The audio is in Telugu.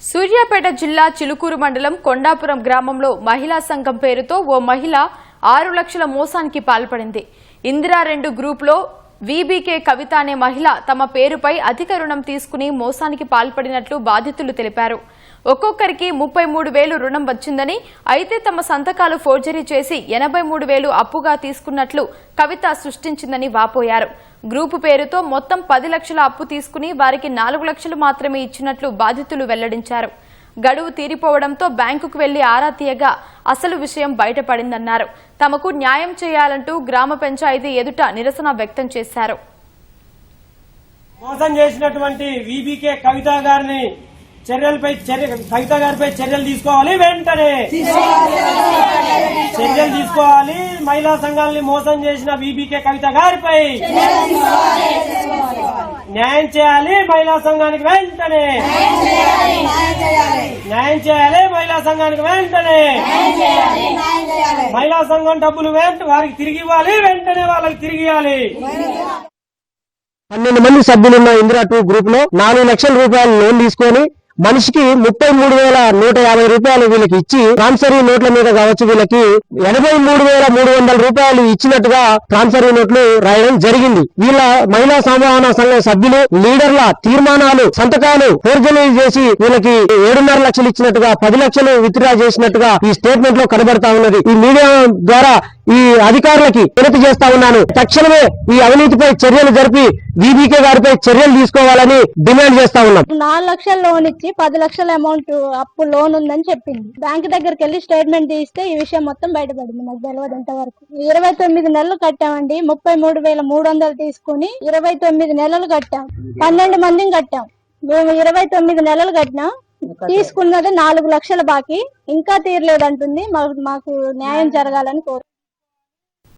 సూర్యాపేట జిల్లా చిలుకూరు మండలం కొండాపురం గ్రామంలో మహిళా సంఘం పేరుతో ఓ మహిళ ఆరు లక్షల మోసానికి పాల్పడింది. ఇందిరా రెండు గ్రూపులో వీబీకే కవిత అనే మహిళ తమ పేరుపై అధిక రుణం తీసుకుని మోసానికి పాల్పడినట్లు బాధితులు తెలిపారు. ఒక్కొక్కరికి ముప్పై మూడు వేలు రుణం వచ్చిందని అయితే తమ సంతకాలు ఫోర్జరీ చేసి ఎనభై మూడు వేలు అప్పుగా తీసుకున్నట్లు కవిత సృష్టించిందని వాపోయారు. గ్రూపు పేరుతో మొత్తం పది లక్షల అప్పు తీసుకుని వారికి నాలుగు లక్షలు మాత్రమే ఇచ్చినట్లు బాధితులు వెల్లడించారు. గడువు తీరిపోవడంతో బ్యాంకుకు వెళ్ళి ఆరా తీయగా అసలు విషయం బయటపడిందన్నారు. తమకు న్యాయం చేయాలంటూ గ్రామ పంచాయతీ ఎదుట నిరసన వ్యక్తం చేశారు. మోసం చేసినటువంటి వీబీకే కవిత గారిని చర్యలపై చర్య కవిత గారిపై చర్యలు తీసుకోవాలి వెంటనే. చర్యలు తీసుకోవాలి. మహిళా సంఘాలని మోసం చేసిన బీబీకే కవిత గారిపై న్యాయం చేయాలి. మహిళా సంఘానికి వెంటనే. న్యాయం చేయాలి. మహిళా సంఘానికి వెంటనే. మహిళా సంఘం డబ్బులు వెంట వారికి తిరిగి ఇవ్వాలి. వెంటనే వాళ్ళకి తిరిగి ఇవ్వాలి. పన్నెండు మంది సభ్యులున్న ఇందిరా టూ గ్రూప్లో నాలుగు లక్షల రూపాయలు లోన్ తీసుకొని మనిషికి ముప్పై మూడు వేల నూట యాభై రూపాయలు వీళ్ళకి ఇచ్చి ట్రాన్సరీ నోట్ల మీద కావచ్చు వీళ్ళకి ఎనభై మూడు వేల మూడు వందల రూపాయలు ఇచ్చినట్టుగా ట్రాన్సరీ నోట్లు రాయడం జరిగింది. వీళ్ళ మహిళా సంవహన సంఘం సభ్యులు లీడర్ల తీర్మానాలు సంతకాలు ఫోర్జరీ చేసి వీళ్ళకి ఏడున్నర లక్షలు ఇచ్చినట్టుగా పది లక్షలు విత్డ్రా చేసినట్టుగా ఈ స్టేట్మెంట్లో కనబడతా ఉన్నది. ఈ మీడియా ద్వారా ఈ అధికారులకి వినతి చేస్తా ఉన్నాను. తక్షణమే ఈ అవినీతిపై చర్యలు జరిపి వీబీకే గారిపై చర్యలు తీసుకోవాలని డిమాండ్ చేస్తా ఉన్నాం. నాలుగు లక్షల లోన్ ఇచ్చి పది లక్షల అమౌంట్ అప్పు లోన్ ఉందని చెప్పింది. బ్యాంక్ దగ్గరికి వెళ్ళి స్టేట్మెంట్ తీస్తే ఈ విషయం మొత్తం బయటపడింది. నాకు తెలియదు ఇంతవరకు ఇరవై తొమ్మిది నెలలు కట్టామండి. ముప్పై మూడు వేల మూడు వందలు తీసుకుని ఇరవై తొమ్మిది నెలలు కట్టాం. పన్నెండు మందిని కట్టాం. మేము ఇరవై తొమ్మిది నెలలు కట్టినాం. తీసుకున్నది నాలుగు లక్షల బాకీ. ఇంకా తీరలేదంటుంది. మాకు న్యాయం జరగాలని కోరు